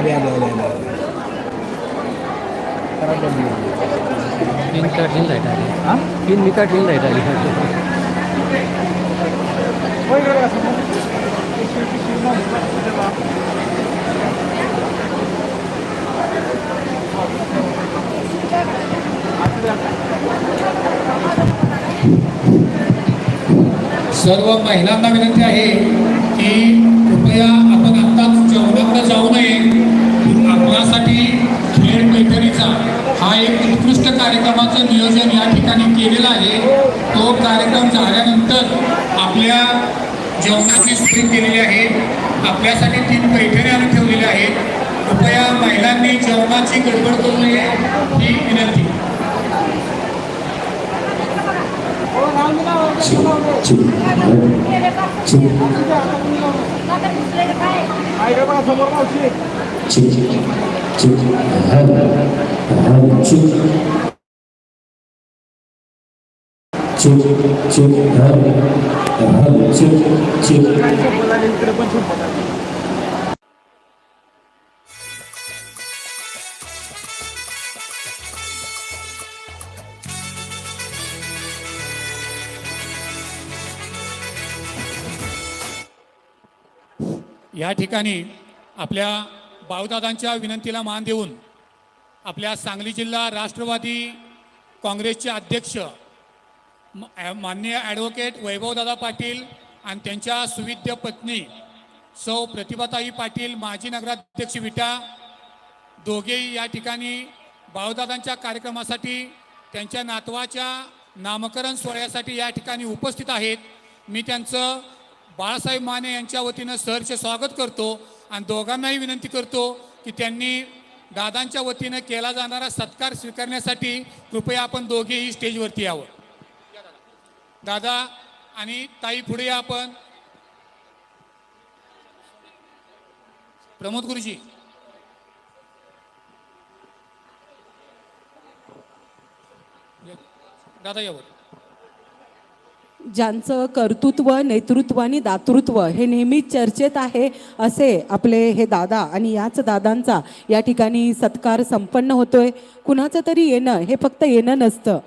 आले आले आले आले. तीन का तीन लाइट आली हां? तीन मी का तीन लाइट आली सर्व महिलांना विनंती आहे की कृपया आपण आत्ताच जेवणाकडे जाऊ नये. आपल्यासाठी खेळ मैत्रीचा हा एक उत्कृष्ट कार्यक्रमाचं नियोजन या ठिकाणी केलेलं आहे. तो कार्यक्रम झाल्यानंतर आपल्या जेवणाची स्थिती केलेली आहे. आपल्यासाठी तीन पैठणी आम्ही ठेवलेल्या आहेत. कृपया महिलांनी जेवणाची गडबड करू नये ही विनंती. समोर मावशी इकडे पण संपत आली. या ठिकाणी आपल्या बावदादांच्या विनंतीला मान देऊन आपल्या सांगली जिल्हा राष्ट्रवादी काँग्रेसचे अध्यक्ष म- ॲ- माननीय ॲडव्होकेट वैभवदादा पाटील आणि त्यांच्या सुविद्य पत्नी सौ प्रतिभाताई पाटील माजी नगराध्यक्ष विटा दोघेही या ठिकाणी बावदादांच्या कार्यक्रमासाठी त्यांच्या नातवाच्या नामकरण सोहळ्यासाठी या ठिकाणी उपस्थित आहेत. मी त्यांचं बाळासाहेब माने यांच्या वतीनं सहर्ष स्वागत करतो. आणि दोघांनाही विनंती करतो की त्यांनी दादांच्या वतीनं केला जाणारा सत्कार स्वीकारण्यासाठी कृपया आपण दोघेही स्टेजवरती यावं. दादा आणि ताई पुढे या आपण. प्रमोद गुरुजी. दादा यावं ज्यांचं कर्तृत्व नेतृत्व आणि दातृत्व हे नेहमीच चर्चेत आहे असे आपले हे दादा आणि याच दादांचा या ठिकाणी सत्कार संपन्न होतोय. कुणाचं तरी येणं हे फक्त येणं नसतं.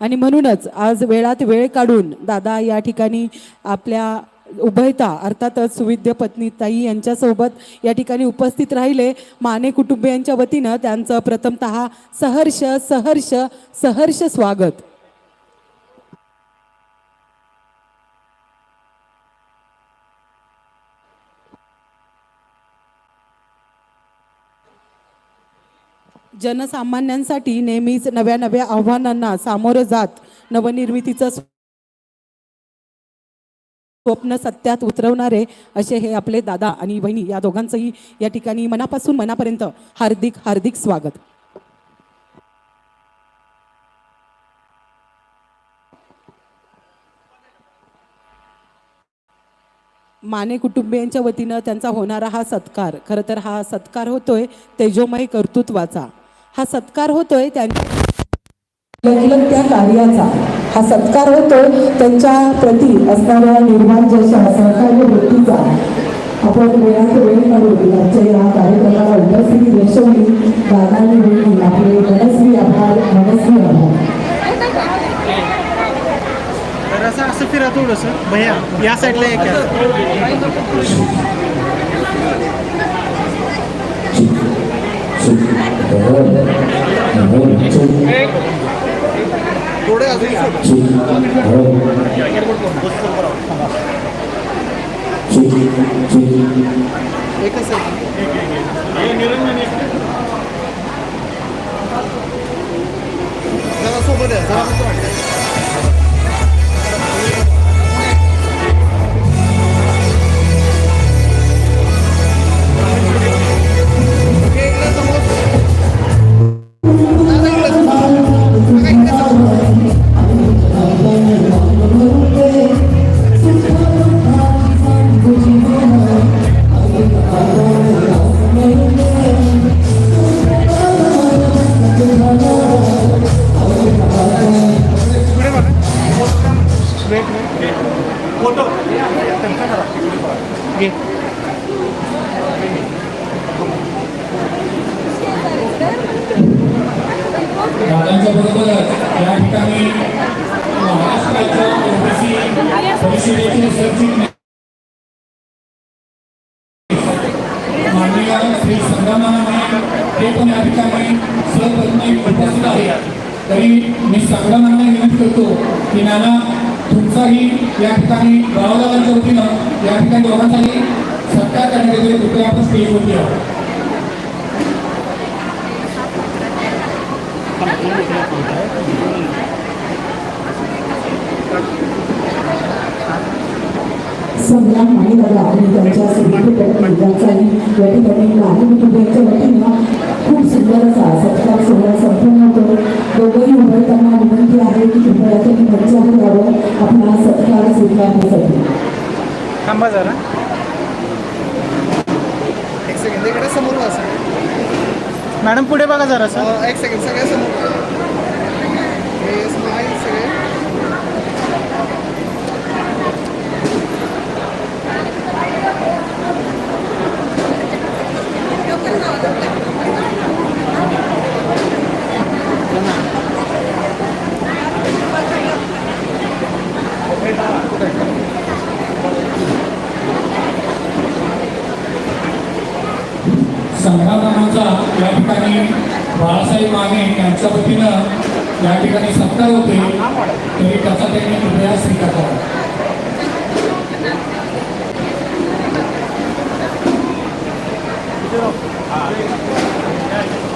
आणि म्हणूनच आज वेळात वेळ काढून दादा या ठिकाणी आपल्या उभयता अर्थातच सुविद्य पत्नी ताई यांच्यासोबत या ठिकाणी उपस्थित राहिले. माने कुटुंबियांच्या वतीनं त्यांचं प्रथमतः सहर्ष सहर्ष सहर्ष स्वागत. जनसामान्यांसाठी नेहमीच नव्या नव्या आव्हानांना सामोरं जात नवनिर्मितीचं स्वप्न सत्यात उतरवणारे असे हे आपले दादा आणि बहिणी या दोघांचंही या ठिकाणी मनापासून मनापर्यंत हार्दिक हार्दिक स्वागत. माने कुटुंबियांच्या वतीनं त्यांचा होणारा हा सत्कार खरं तर हा सत्कार होतोय तेजोमय कर्तृत्वाचा. हा सत्कार होतोय त्यांच्या त्या कार्याचा हा सत्कार होतोय त्यांच्या प्रती असणाऱ्या निर्माण जशा सहकार्य वृत्तीचा आपण वेळात वेळ काढून आजच्या या कार्यक्रमाला उपस्थिती दर्शवली. दादांनी वेळी आपले मनस्वी आभार मनस्वी आभार. तर असं फिरा थोडंसं. भैया या साईडला एक थोडे अजून एकच जरा सोबत आहे जरा श्री ते पण या ठिकाणी सहप्रथम उपस्थित आहेत. तरी मी संग्रामांना विनंती करतो की नाना तुमचाही या ठिकाणी गावदारांच्या वतीनं या ठिकाणी दोघांचाही सत्कार करण्यात येतो. कृपया आपण स्टेजवरती आहोत. संग्राम माणिकराव आणि त्यांच्या यांचाही या ठिकाणी लहान कुटुंबियांच्या वतीनं खूप सुंदर असा सत्कार सोहळा संपन्न होतो. दोघंही उभयतांना विनंती आहे की कृपया त्यांनी मंचावर यावं आपला सत्कार स्वीकारण्यासाठी. थांबा जरा. एक सेकंड इकडे समोर असं मॅडम पुढे बघा जरा सर. एक सेकंड सगळ्या समोर. हे सगळे संग्रामांचा या ठिकाणी बाळासाहेब माने यांच्या वतीनं या ठिकाणी सत्कार होते तरी त्याचा त्यांनी कृपया स्वीकार करा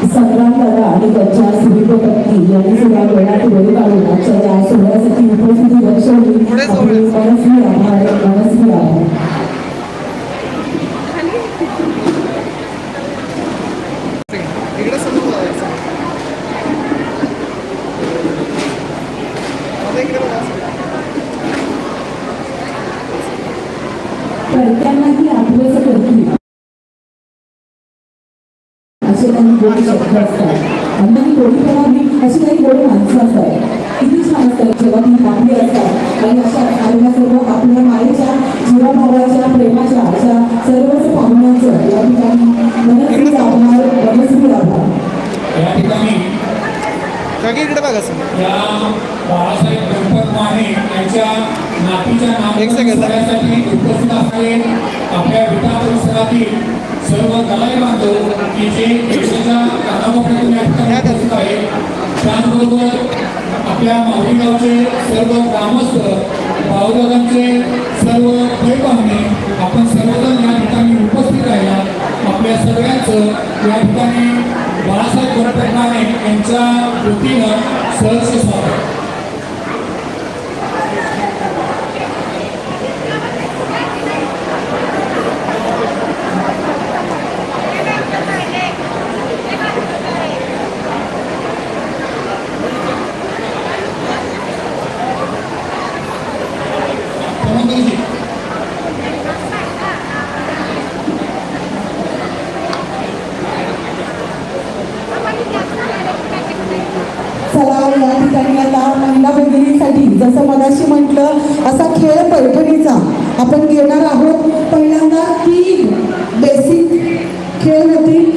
संग्राम दादा आणि त्यांच्या सुविधपत्नी यांनी सुद्धा वेळात वेळ काढून आजच्या या सोहळ्यासाठी उपस्थिती दर्शवली आपले मनस्वी आभार मनस्वी आभार इकडे समोर जायचं आता इकडे बघा असं. कर्त्यांनाही करतील असे काही गोडी शब्द असतात आणि काही गोडी अशी काही गोडी माणसं असतात किती छान असतात जेव्हा ती आपली असतात आणि अशा सर्व आपल्या मायेच्या जीवाभावाच्या प्रेमाच्या अशा सर्वच या ठिकाणी मनस्वी मनस्वी या ठिकाणी इकडे बघा सर. बाळासाहेब गणपत माने यांच्या नातीच्या एक उपस्थित असणारे आपल्या विटा परिसरातील सर्व दलाई बांधव की जे देशाच्या कानाकोपऱ्यातून या उपस्थित आहेत त्याचबरोबर आपल्या माऊली गावचे सर्व ग्रामस्थ भावदादांचे सर्व पाहुणे आपण सर्वजण या ठिकाणी उपस्थित राहिला. आपल्या सगळ्यांचं या ठिकाणी बाळासाहेब गणपत यांच्या कृतीनं सहर्ष स्वागत प्रमोदजी चला या ठिकाणी आता महिला भगिनीसाठी जसं मगाशी म्हटलं असा खेळ पैठणीचा आपण घेणार आहोत. पण तीन बेसिक खेळ होतील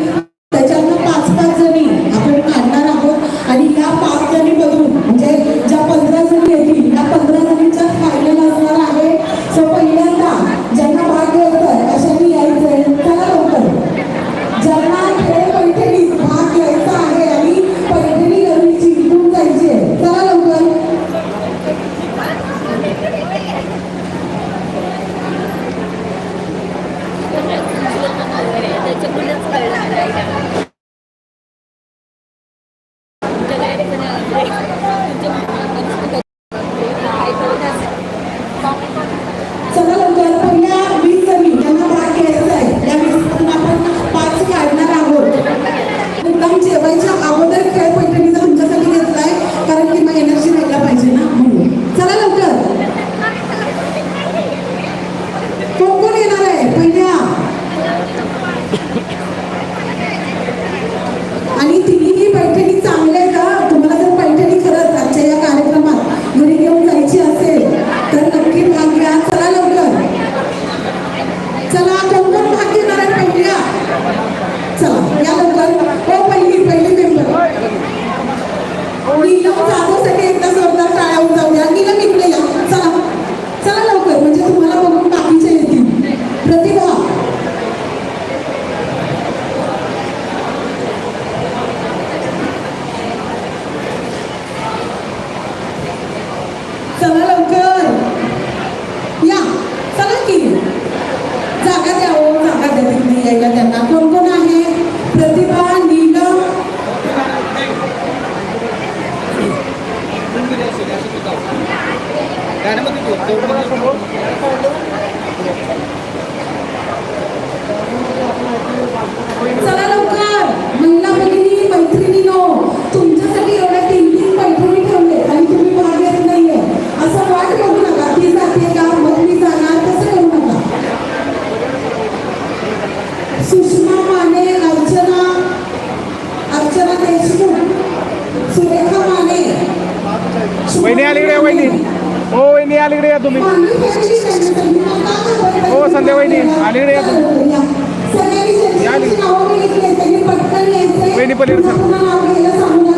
त्याच्यातनं पाच पाच जणी आपण काढणार आहोत आणि या पाच जणीमधून म्हणजे ज्या पंधरा जणी येतील या पंधरा जणींच्या फायनल असणार आहे सो पहिल्यांदा ज्यांना भाग घ्यायचा आहे अशांनी यायचं आहे चला लवकर ज्यांना खेळ पैठणी भाग घ्यायचा आहे आणि पैठणी गरवीची इथून जायची आहे चला लवकर त्याच्याकडूनच कळणार आहे चला लवकर पहिल्या वीस जणी ज्यांना भाग घ्यायचा आहे या वीस आपण पाच काढणार आहोत मुद्दाम जेवायच्या अगोदर खेळ पैठणीचा तुमच्यासाठी घेतलाय कारण की मग एनर्जी राहायला पाहिजे ना म्हणून चला लवकर कोण कोण येणार आहे पहिल्या आणि तिन्ही पैठणी चांगल्या आहेत हा. तुम्हाला जर पैठणी खरंच आजच्या या कार्य नीलम जाधवसाठी एकदा जोरदार टाळ्या उजावू द्या नीलम इकडे या चला चला लवकर म्हणजे तुम्हाला बघून बाकीचे येतील प्रतिभा चला लवकर या चला की जागा द्या हो जागा द्या तिकडे यायला त्यांना कोण कोण आहे प्रतिभा नीलम चला लवकर. महिला भगिनी मैत्रिणीनो तुमच्यासाठी एवढ्या तीन तीन पैठणी ठेवले आणि तुम्ही भाग घेत नाहीये. असं वाट करू नका. ती जाते का? मग मी जाणार. तसं करू नका. सुषमा माने अर्चना अर्चना देशमुख सुरेखा माने वहिनी अलीकडे या, वहिनी. हो वहिनी अलीकडे या तुम्ही हो, संध्या वहिनी, अलीकडे या तुम्ही. या. सगळ्यांनी वहिनी, पलीकडे सर.